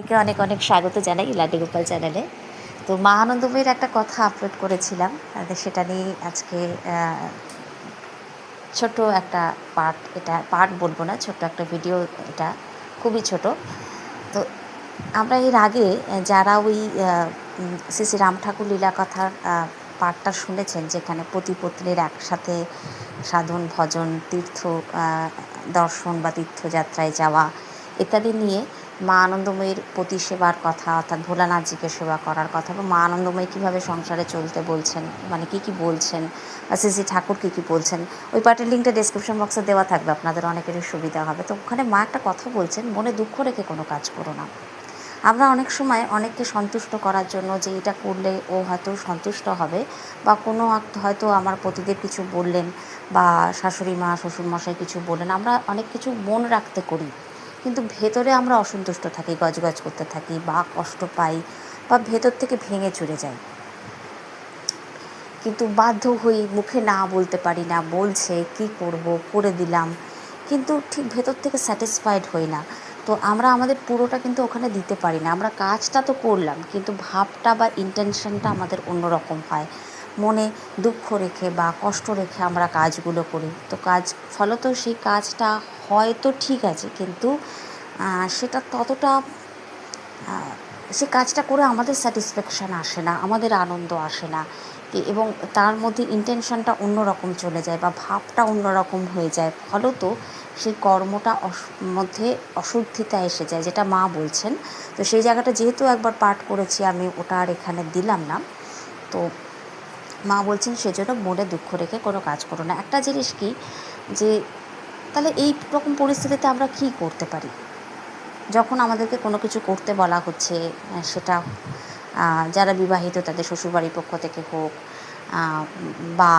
সবাইকে অনেক অনেক স্বাগত জানাই লাড্ডু গোপাল চ্যানেলে তো মা আনন্দময়ীর একটা কথা আপলোড করেছিলাম সেটা নিয়ে আজকে ছোট একটা পার্ট এটা পার্ট বলব না, ছোট্ট একটা ভিডিও এটা, খুবই ছোট। তো আমরা এর আগে, যারা ওই শ্রী রাম ঠাকুর লীলা কথার পাঠটা শুনেছেন, যেখানে পতি পত্নীর একসাথে সাধন, ভজন, তীর্থ দর্শন বা তীর্থযাত্রায় যাওয়া, ইত্যাদি নিয়ে মা আনন্দময়ীর প্রতি সেবার কথা, অর্থাৎ ভোলানাথজিকে সেবা করার কথা, বা মা আনন্দময়ী কীভাবে সংসারে চলতে বলছেন মানে কী কী বলছেন, বা শ্রী ঠাকুর কী কী বলছেন, ওই পার্টের লিঙ্কটা ডিসক্রিপশন বক্সে দেওয়া থাকবে, আপনাদের অনেকেরই সুবিধা হবে। তো ওখানে মা একটা কথা বলছেন, মনে দুঃখ রেখে কোনো কাজ করো না। আমরা অনেক সময় অনেককে সন্তুষ্ট করার জন্য যে এটা করলে ও হয়তো সন্তুষ্ট হবে, বা কোনো হয়তো আমার পতিদেব কিছু বললেন, বা শাশুড়ি মা, শ্বশুরমশাই কিছু বললেন, আমরা অনেক কিছু মন রাখতে করি। কিন্তু ভেতরে আমরা অসন্তুষ্ট থাকি, গজগজ করতে থাকি বা কষ্ট পাই বা ভেতর থেকে ভেঙে চলে যাই। কিন্তু বাধ্য হই মুখে না বলতে পারি না, বলছে কি করব, করে দিলাম। কিন্তু ঠিক ভেতর থেকে স্যাটিসফাইড হই না। তো আমরা আমাদের পুরোটা কিন্তু ওখানে দিতে পারি না। আমরা কাজটা তো করলাম, কিন্তু ভাবটা বা ইন্টেনশনটা আমাদের অন্যরকম হয়। মনে দুঃখ রেখে বা কষ্ট রেখে আমরা কাজগুলো করি। তো কাজ, ফলত সেই কাজটা হয়তো ঠিক আছে, কিন্তু সেটা ততটা সে কাজটা করে আমাদের স্যাটিসফ্যাকশান আসে না, আমাদের আনন্দ আসে না এবং তার মধ্যে ইন্টেনশনটা অন্যরকম চলে যায় বা ভাবটা অন্যরকম হয়ে যায়। ফলত সেই কর্মটা মধ্যে অশুদ্ধিতা এসে যায়, যেটা মা বলছেন। তো সেই জায়গাটা যেহেতু একবার পাঠ করেছি, আমি ওটা আর এখানে দিলাম না। তো মা বলছেন, সেজন্য মনে দুঃখ রেখে কোনো কাজ করো না। একটা জিনিস কি, যে তাহলে এই রকম পরিস্থিতিতে আমরা কী করতে পারি? যখন আমাদেরকে কোনো কিছু করতে বলা হচ্ছে সেটা যারা বিবাহিত তাদের শ্বশুরবাড়ির পক্ষ থেকে হোক বা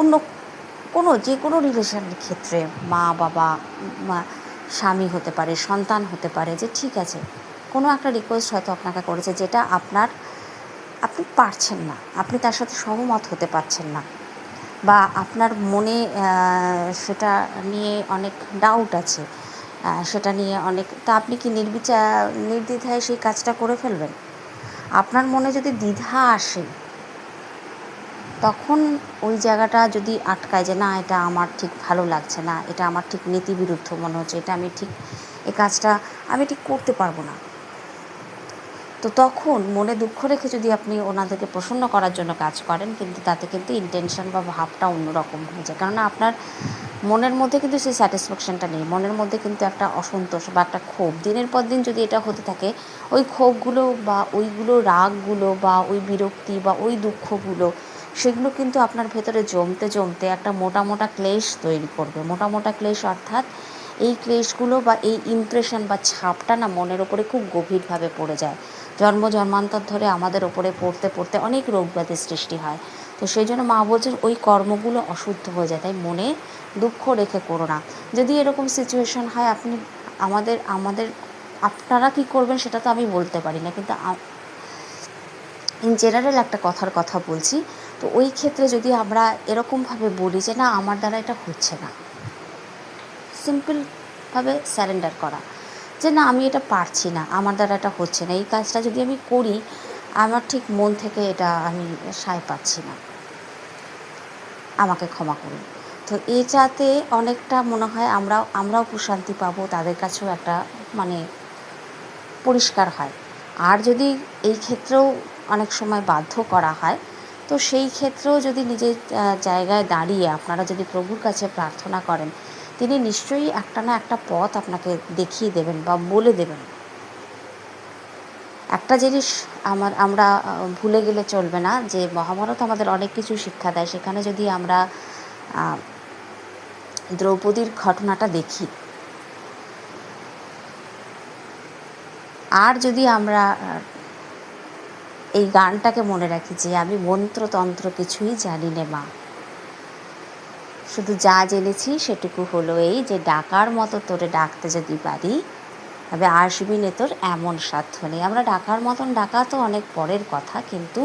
অন্য কোনো, যে কোনো রিলেশনের ক্ষেত্রে মা, বাবা স্বামী হতে পারে, সন্তান হতে পারে, যে ঠিক আছে, কোনো একটা রিকোয়েস্ট হয়তো আপনাকে করেছে যেটা আপনার, আপনি পারছেন না, আপনি তার সাথে সহমত হতে পারছেন না। বা আপনার মনে সেটা নিয়ে অনেক ডাউট আছে সেটা নিয়ে অনেক, তা আপনি কি নির্বিচার নির্দ্বিধায় সেই কাজটা করে ফেলবেন? আপনার মনে যদি দ্বিধা আসে, তখন ওই জায়গাটা যদি আটকায় যে না, এটা আমার ঠিক ভালো লাগছে না, এটা আমার ঠিক নীতিবিরুদ্ধ মনে হচ্ছে, এটা আমি ঠিক এই কাজটা আমি ঠিক করতে পারব না। তো তখন মনে দুঃখ রেখে যদি আপনি ওনাদেরকে প্রসন্ন করার জন্য কাজ করেন, কিন্তু তাতে কিন্তু ইন্টেনশন বা ভাবটা অন্যরকম হয়ে যায়। কেননা আপনার মনের মধ্যে কিন্তু সেই স্যাটিসফ্যাকশনটা নেই। মনের মধ্যে কিন্তু একটা অসন্তোষ বা একটা ক্ষোভ। দিনের পর দিন যদি এটা হতে থাকে, ওই ক্ষোভগুলো বা ওইগুলো রাগগুলো বা ওই বিরক্তি বা ওই দুঃখগুলো, সেগুলো কিন্তু আপনার ভেতরে জমতে জমতে একটা মোটা মোটা ক্লেশ তৈরি করবে। মোটা মোটা ক্লেশ অর্থাৎ এই ক্লেশগুলো বা এই ইমপ্রেশন বা ছাপটা না মনের ওপরে খুব গভীরভাবে পড়ে যায়। জন্ম জন্মান্তর ধরে আমাদের ওপরে পড়তে পড়তে অনেক রোগ ব্যাধির সৃষ্টি হয়। তো সেই জন্য মা বলছেন, ওই কর্মগুলো অশুদ্ধ হয়ে যায়, তাই মনে দুঃখ রেখে করো না। যদি এরকম সিচুয়েশন হয়, আপনি আমাদের আমাদের, আপনারা কি করবেন সেটা তো আমি বলতে পারি না, কিন্তু ইন জেনারেল একটা কথার কথা বলছি। তো ওই ক্ষেত্রে যদি আমরা এরকমভাবে বলি যে, না, আমার দ্বারা এটা হচ্ছে না সিম্পলভাবে স্যারেন্ডার করা। যে না, আমি এটা পারছি না, আমার দ্বারা এটা হচ্ছে না, এই কাজটা যদি আমি করি, আমার ঠিক মন থেকে এটা আমি সায় পাচ্ছি না। আমাকে ক্ষমা করুন। তো এটাতে অনেকটা মনে হয় আমরা, আমরাও প্রশান্তি পাবো, তাদের কাছেও একটা মানে পরিষ্কার হয়। আর যদি এই ক্ষেত্রেও অনেক সময় বাধ্য করা হয়, তো সেই ক্ষেত্রেও যদি নিজের জায়গায় দাঁড়িয়ে আপনারা যদি প্রভুর কাছে প্রার্থনা করেন তিনি নিশ্চয়ই একটা না একটা পথ আপনাকে দেখিয়ে দেবেন বা বলে দেবেন। একটা জিনিস আমার, আমরা ভুলে গেলে চলবে না যে মহাভারত আমাদের অনেক কিছু শিক্ষা দেয়। সেখানে যদি আমরা দ্রৌপদীর ঘটনাটা দেখি, আর যদি আমরা এই গানটাকে মনে রাখি যে আমি মন্ত্রতন্ত্র কিছুই জানি নে মা শুধু যা জেনেছি সেটুকু হলো এই যে ডাকার মতো তোরে ডাকতে যদি পারি, তবে আসবি নে তোর এমন সাধ্য নেই আমরা ডাকার মতন ডাকা তো অনেক পরের কথা, কিন্তু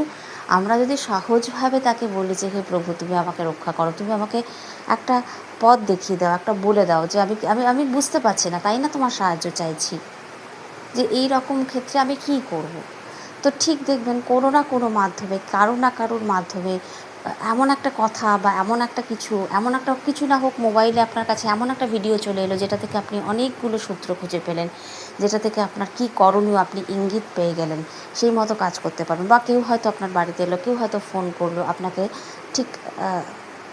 আমরা যদি সহজভাবে তাকে বলি যে, হে প্রভু, তুমি আমাকে রক্ষা করো, তুমি আমাকে একটা পথ দেখিয়ে দাও, একটা বলে দাও যে, আমি আমি আমি বুঝতে পারছি না, তাই না তোমার সাহায্য চাইছি যে এই রকম ক্ষেত্রে আমি কী করব। তো ঠিক দেখবেন কোনো না কোনো মাধ্যমে, কারও না কারোর মাধ্যমে এমন একটা কথা বা এমন একটা কিছু, এমন একটা কিছু না হোক মোবাইলে আপনার কাছে এমন একটা ভিডিও চলে এলো যেটা থেকে আপনি অনেকগুলো সূত্র খুঁজে পেলেন, যেটা থেকে আপনার কি করণীয় আপনি ইঙ্গিত পেয়ে গেলেন, সেই মতো কাজ করতে পারবেন বা কেউ হয়তো আপনার বাড়িতে এলো, কেউ হয়তো ফোন করল, আপনাকে ঠিক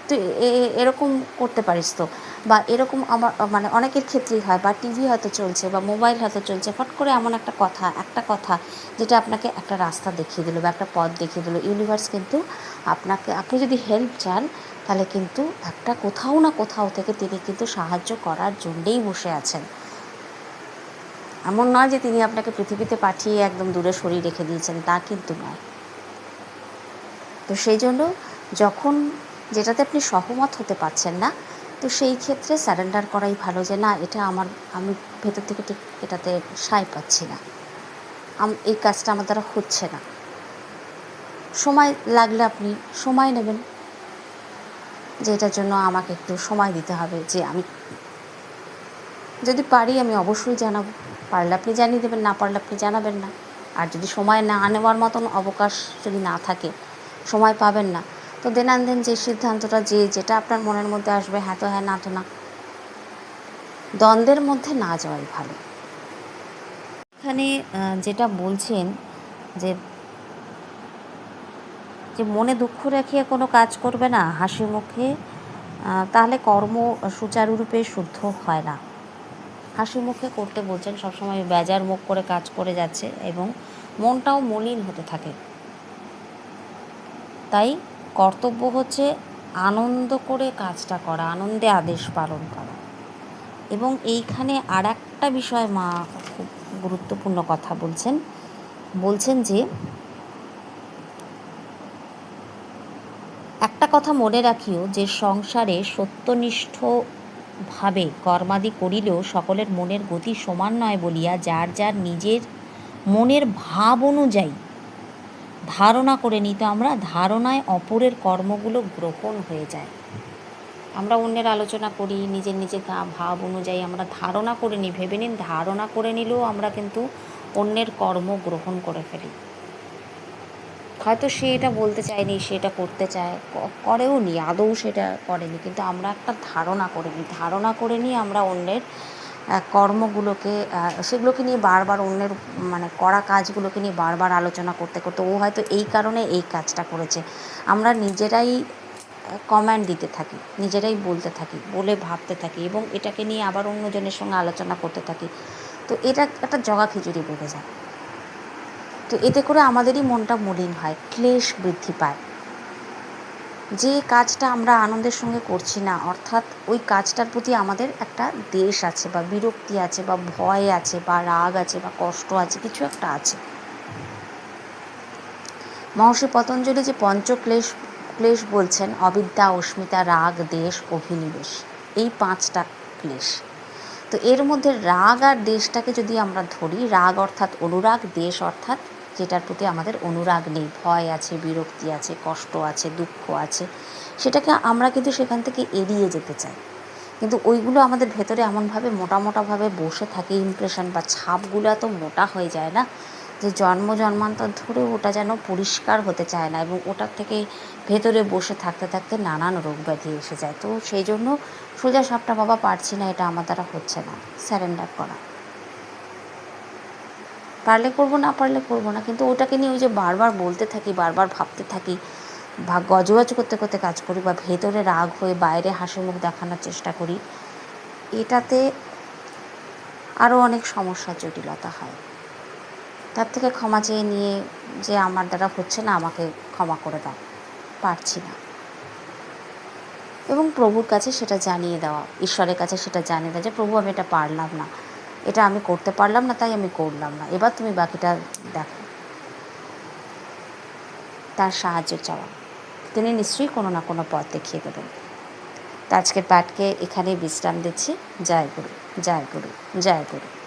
তুই এরকম করতে পারিস তো। বা এরকম আমার মানে অনেকের ক্ষেত্রেই হয়, বা টিভি হয়তো চলছে, বা মোবাইল হয়তো চলছে ফট করে এমন একটা কথা একটা কথা, যেটা আপনাকে একটা রাস্তা দেখিয়ে দিল, বা একটা পথ দেখিয়ে দিল। ইউনিভার্স কিন্তু আপনাকে, আপনি যদি হেল্প চান, তাহলে কিন্তু একটা কোথাও না কোথাও থেকে তিনি কিন্তু সাহায্য করার জন্যেই বসে আছেন। এমন নয় যে তিনি আপনাকে পৃথিবীতে পাঠিয়ে একদম দূরে সরিয়ে রেখে দিয়েছেন, তা কিন্তু নয়। তো সেই জন্য যখন যেটাতে আপনি সহমত হতে পারছেন না, তো সেই ক্ষেত্রে স্যারেন্ডার করাই ভালো যে না, এটা আমার, আমি ভেতর থেকে ঠিক এটাতে সায় পাচ্ছি না। এই কাজটা আমার দ্বারা হচ্ছে না। সময় লাগলে আপনি সময় নেবেন। যে এটার জন্য আমাকে একটু সময় দিতে হবে, যে আমি যদি পারি আমি অবশ্যই জানাব। পারলে আপনি জানিয়ে দেবেন, না পারলে আপনি জানাবেন না। আর যদি সময় না নেওয়ার মতন অবকাশ যদি না থাকে, সময় পাবেন না তো দেন আন দেন যে সিদ্ধান্তটা যে যেটা আপনার মনের মধ্যে আসবে হ্যাঁ তো হ্যাঁ না তো না। দ্বন্দ্বের মধ্যে না যাওয়াই ভালো। এখানে যেটা বলছেন যে যে মনে দুঃখ রাখিয়ে কোনো কাজ করবে না, হাসি মুখে তাহলে কর্ম সুচারুরূপে শুদ্ধ হয় না। হাসি মুখে করতে বলছেন, সবসময় বেজার মুখ করে কাজ করে যাচ্ছে এবং মনটাও মলিন হতে থাকে। তাই কর্তব্য হচ্ছে আনন্দ করে কাজটা করা, আনন্দে আদেশ পালন করা। এবং এইখানে আর একটা বিষয় মা খুব গুরুত্বপূর্ণ কথা বলছেন। বলছেন যে, একটা কথা মনে রাখিও যে সংসারে সত্যনিষ্ঠভাবে কর্মাদি করিলেও সকলের মনের গতি সমান নয় বলিয়া যার যার নিজের মনের ভাব অনুযায়ী ধারণা করে নিই, তো আমরা ধারণায় অপরের কর্মগুলো গ্রহণ হয়ে যায়। আমরা অন্যের আলোচনা করি, নিজের নিজের ভাব অনুযায়ী আমরা ধারণা করে নিই, ভেবে নিন ধারণা করে নিলেও আমরা কিন্তু অন্যের কর্ম গ্রহণ করে ফেলি। হয়তো সে এটা বলতে চায়নি, সে এটা করতে চায় করেও নি আদৌ সেটা করেনি, কিন্তু আমরা একটা ধারণা করে নিই। ধারণা করে নিই আমরা অন্যের কর্মগুলোকে সেগুলোকে নিয়ে বারবার অন্যের মানে করা কাজগুলোকে নিয়ে বারবার আলোচনা করতে করতে ও হয়তো এই কারণে এই কাজটা করেছে। আমরা নিজেরাই কমেন্ট দিতে থাকি, নিজেরাই বলতে থাকি, বলে ভাবতে থাকি এবং এটাকে নিয়ে আবার অন্যজনের সঙ্গে আলোচনা করতে থাকি। তো এটা একটা জগা খিচুড়ি বেড়ে যায়। তো এতে করে আমাদেরই মনটা মলিন হয়, ক্লেশ বৃদ্ধি পায়। যে কাজটা আমরা আনন্দের সঙ্গে করছি না, অর্থাৎ ওই কাজটার প্রতি আমাদের একটা দেশ আছে বা বিরক্তি আছে বা ভয় আছে বা রাগ আছে বা কষ্ট আছে, কিছু একটা আছে। মহর্ষি পতঞ্জলি যে পঞ্চক্লেশ, ক্লেশ বলছেন, অবিদ্যা, অস্মিতা, রাগ, দেশ, অভিনিবেশ, এই পাঁচটা ক্লেশ। তো এর মধ্যে রাগ আর দেশটাকে যদি আমরা ধরি, রাগ অর্থাৎ অনুরাগ, দেশ অর্থাৎ যেটার প্রতি আমাদের অনুরাগ নেই, ভয় আছে, বিরক্তি আছে, কষ্ট আছে, দুঃখ আছে, সেটাকে আমরা কিন্তু সেখান থেকে এড়িয়ে যেতে চাই। কিন্তু ওইগুলো আমাদের ভেতরে এমনভাবে মোটা মোটাভাবে বসে থাকে ইমপ্রেশন বা ছাপগুলো এত মোটা হয়ে যায় না যে জন্ম জন্মান্তর ধরে ওটা যেন পরিষ্কার হতে চায় না এবং ওটার থেকে ভেতরে বসে থাকতে থাকতে নানান রোগ ব্যাধি এসে যায়। তো সেই জন্য সোজা সাপটা বাবা পারছি না, এটা আমার দ্বারা হচ্ছে না। স্যারেন্ডার করা। পারলে করব, না পারলে করব না। কিন্তু ওটাকে নিয়ে ওই যে বারবার বলতে থাকি, বারবার ভাবতে থাকি, বা গজগজ করতে করতে কাজ করি, বা ভেতরে রাগ হয়ে বাইরে হাসি মুখ দেখানোর চেষ্টা করি, এটাতে আরও অনেক সমস্যার জটিলতা হয়। তার থেকে ক্ষমা চেয়ে নিয়ে যে আমার দ্বারা হচ্ছে না, আমাকে ক্ষমা করে দাও। পারছি না। এবং প্রভুর কাছে সেটা জানিয়ে দেওয়া, ঈশ্বরের কাছে সেটা জানিয়ে দেওয়া যে, প্রভু, আমি এটা পারলাম না। এটা আমি করতে পারলাম না, তাই আমি করলাম না। এবার তুমি বাকিটা দেখো। তার সাহায্য চাওয়া। তিনি নিশ্চয়ই কোনো না কোনো পথ দেখিয়ে দেবেন। তা আজকের পাঠকে এখানেই বিশ্রাম দিচ্ছি। জয় গুরু জয় গুরু জয় গুরু।